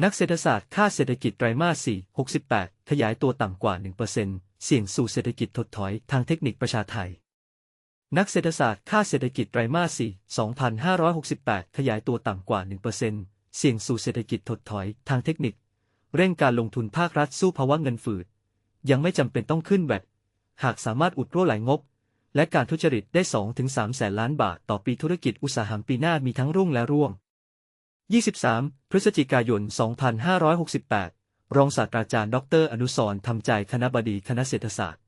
นักเศรษฐศาสตร์คาดเศรษฐกิจไตรมาส 4 68 ขยายตัวต่ำกว่า 1%เเสี่ยงสู่เศรษฐกิจถดถอยทางเทคนิคประชาไทย นักเศรษฐศาสตร์คาดเศรษฐกิจไตรมาส 4 2568 ขยายตัวต่ำกว่า 1%เเสี่ยงสู่เศรษฐกิจถดถอยทางเทคนิค เร่งการลงทุนภาครัฐสู้ภาวะเงินฝืด ยังไม่จำเป็นต้องขึ้นแวดหากสามารถอุดรั่วไหลงบ และการทุจริตได้ 2-3 แสนล้านบาทต่อปีธุรกิจอุตสาหกรรมปีหน้ามีทั้งรุ่งและร่วง 23 พฤศจิกายน 2568 รองศาสตราจารย์ดอกเตอรอนุสรทำใจคณะบดีคณะเศรษฐศาสตร์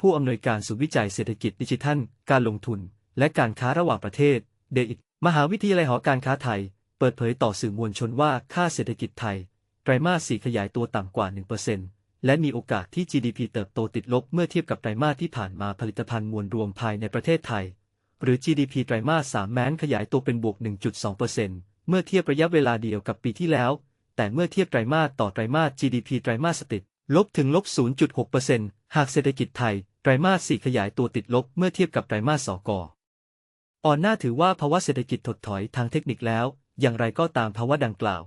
ผู้อำนวยการศูนย์วิจัยเศรษฐกิจดิจิทัล การลงทุน และการค้าระหว่างประเทศ เดอิมหาวิทยาลัยหอการค้าไทย เปิดเผยต่อสื่อมวลชนว่าค่าเศรษฐกิจไทย ไตรมาส4ขยายตัวต่ำกว่า 1%และมีโอกาสที่ GDP เติบโตติดลบเมื่อเทียบกับไตรมาสที่ผ่านมาผลิตภัณฑ์มวลรวมภายในประเทศไทย หรือ GDP ไตรมาส3แม้นขยายตัวเป็นบวก 1.2% เมื่อเทียบระยะเวลาเดียวกับปีที่แล้ว แต่เมื่อเทียบไตรมาสต่อไตรมาส GDP ไตรมาสติดลบถึงลบ 0.6%หากเศรษฐกิจไทย ไตรมาส 4 ขยายตัวติดลบเมื่อเทียบกับไตรมาส2กอ่อนหน้าถือว่าภาวะเศรษฐกิจถดถอยทางเทคนิคแล้ว อย่างไรก็ตามภาวะดังกล่าว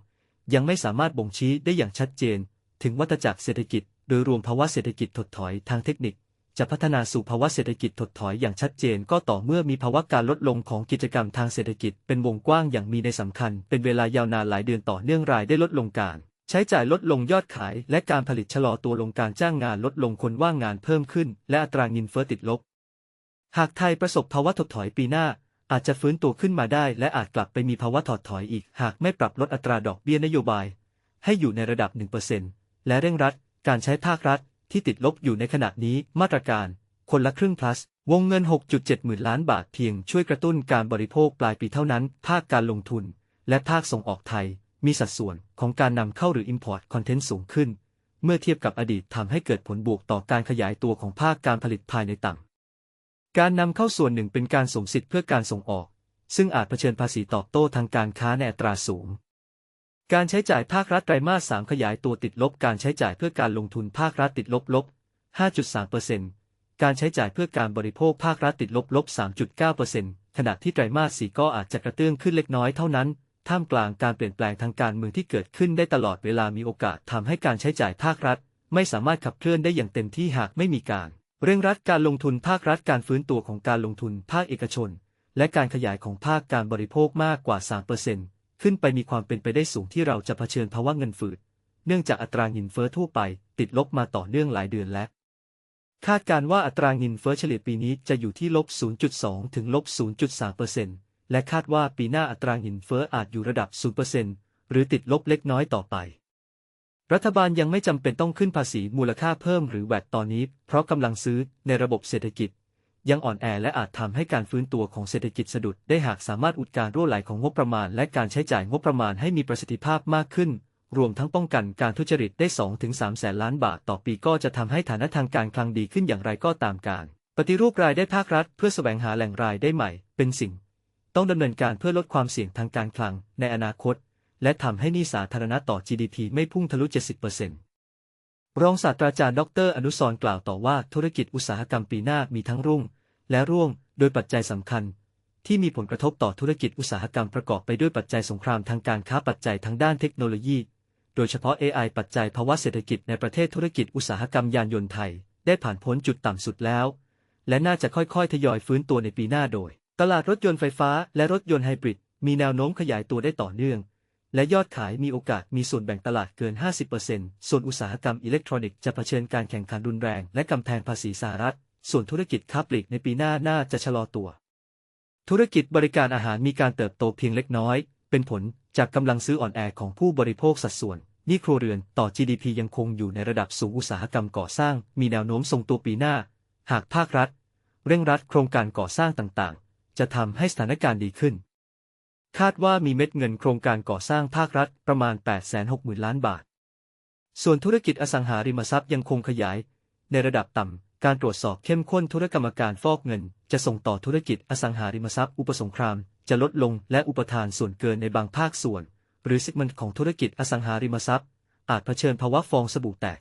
ยังไม่สามารถบ่งชี้ได้อย่างชัดเจน ถึงวัฏจักรเศรษฐกิจ โดยรวมภาวะเศรษฐกิจถดถอยทางเทคนิค จะพัฒนาสู่ภาวะเศรษฐกิจถดถอยอย่างชัดเจนก็ต่อเมื่อมีภาวะการลดลงของกิจกรรมทางเศรษฐกิจเป็นวงกว้างอย่างมีในสำคัญ เป็นเวลายาวนานหลายเดือนต่อเนื่องรายได้ลดลงการ ใช้จ่ายลดลงยอดขาย และการผลิตชะลอตัวลงการจ้างงานลดลงคนว่างงานเพิ่มขึ้น และอัตราเงินเฟ้อติดลบ หากไทยประสบภาวะถดถอยปีหน้าอาจจะฟื้นตัวขึ้นมาได้และอาจกลับไปมีภาวะถอดถอยอีก หากไม่ปรับลดอัตราดอกเบี้ยนโยบาย ให้อยู่ในระดับ 1%และเร่งรัด การใช้ภาครัฐ ที่ติดลบอยู่ในขณะนี้มาตรการ คนละครึ่ง plus วงเงิน 6.7 หมื่นล้านบาทเพียงช่วยกระตุ้นการบริโภคปลายปีเท่านั้น ภาคการลงทุน และภาคส่งออกไทย มีสัดส่วนของการนำเข้าหรือ import content สูงขึ้น เมื่อเทียบกับอดีตทำให้เกิดผลบวกต่อการขยายตัวของภาคการผลิตภายในต่ำการนำเข้าส่วนหนึ่งเป็นการสมสิทธิ์เพื่อการส่งออก ซึ่งอาจเผชิญภาษีตอบโต้ทางการค้าในอัตราสูง การใช้จ่ายภาครัฐไตรมาส 3 ขยายตัวติดลบ การใช้จ่ายเพื่อการลงทุนภาครัฐติดลบลบ 5.3%การใช้จ่ายเพื่อการบริโภคภาครัฐติดลบลบ 3.9%ขณะที่ไตรมาส 4 ก็อาจจะกระเตื้องขึ้นเล็กน้อยเท่านั้น ท่ามกลางการเปลี่ยนแปลงทางการเมืองที่เกิดขึ้นได้ตลอดเวลามีโอกาสทำให้การใช้จ่ายภาครัฐ ไม่สามารถขับเคลื่อนได้อย่างเต็มที่หากไม่มีการ เร่งรัดการลงทุนภาครัฐการฟื้นตัวของการลงทุนภาคเอกชน และการขยายของภาคการบริโภคมากกว่า 3% ขึ้นไปมีความเป็นไปได้สูงที่เราจะเผชิญภาวะเงินฝืด เนื่องจากอัตราเงินเฟ้อทั่วไป ติดลบมาต่อเนื่องหลายเดือนแล้วคาดการว่าอัตราเงินเฟ้อเฉลี่ยปีนี้จะอยู่ที่ลบ 0.2 ถึงลบ 0.3%และคาดว่าปีหน้าอัตราเงินเฟ้ออาจอยู่ระดับ0%หรือติดลบเล็กน้อยต่อไป รัฐบาลยังไม่จำเป็นต้องขึ้นภาษีมูลค่าเพิ่มหรือแวดตอนนี้ เพราะกำลังซื้อในระบบเศรษฐกิจ ยังอ่อนแอและอาจทำให้การฟื้นตัวของเศรษฐกิจสะดุดได้หากสามารถอุดการรั่วไหลของงบประมาณ และการใช้จ่ายงบประมาณให้มีประสิทธิภาพมากขึ้น รวมทั้งป้องกันการทุจริตได้ 2-3 แสนล้านบาทต่อปีก็จะทำให้ฐานะทางการคลังดีขึ้นอย่างไรก็ตามการ ปฏิรูปรายได้ภาครัฐ เพื่อแสวงหาแหล่งรายได้ใหม่ เป็นสิ่ง ต้องดำเนินการเพื่อลดความเสี่ยงทางการคลังในอนาคต และทำให้หนี้สาธารณะต่อ GDP ไม่พุ่งทะลุ 70% รองศาสตราจารย์ดร อนุสร์กล่าวต่อว่าธุรกิจอุตสาหกรรมปีหน้ามีทั้งรุ่ง และร่วง โดยปัจจัยสำคัญ ที่มีผลกระทบต่อธุรกิจอุตสาหกรรมประกอบไปด้วยปัจจัยสงครามทางการค้าปัจจัยทางด้านเทคโนโลยี โดยเฉพาะ AI ปัจจัยภาวะเศรษฐกิจในประเทศธุรกิจอุตสาหกรรมยานยนต์ไทย ได้ผ่านพ้นจุดต่ำสุดแล้ว และน่าจะค่อยๆ ทยอยฟื้นตัวในปีหน้าโดย ตลาดรถยนต์ไฟฟ้าและรถยนต์ไฮบริดมีแนวโน้มขยายตัวได้ต่อเนื่อง และยอดขายมีโอกาสมีส่วนแบ่งตลาดเกิน 50%ส่วนอุตสาหกรรมอิเล็กทรอนิกส์จะเผชิญการแข่งขันรุนแรงและกำแพงภาษีสหรัฐ ส่วนธุรกิจค้าปลีกในปีหน้าน่าจะชะลอตัว ธุรกิจบริการอาหารมีการเติบโตเพียงเล็กน้อย เป็นผลจากกำลังซื้ออ่อนแอของผู้บริโภคสัดส่วนนี้ครัวเรือนต่อ GDP ยังคงอยู่ในระดับสูงอุตสาหกรรมก่อสร้าง มีแนวโน้มทรงตัวปีหน้า หากภาครัฐ เร่งรัดโครงการก่อสร้างต่างๆ จะทำให้สถานการณ์ดีขึ้น คาดว่ามีเม็ดเงินโครงการก่อสร้างภาครัฐประมาณ 860,000 ล้านบาท ส่วนธุรกิจอสังหาริมทรัพย์ยังคงขยาย ในระดับต่ำ การตรวจสอบเข้มข้นธุรกรรมการฟอกเงิน จะส่งต่อธุรกิจอสังหาริมทรัพย์อุปสงคราม จะลดลงและอุปทานส่วนเกินในบางภาคส่วน หรือซิกมันของธุรกิจอสังหาริมทรัพย์ อาจเผชิญภาวะฟองสบู่แตก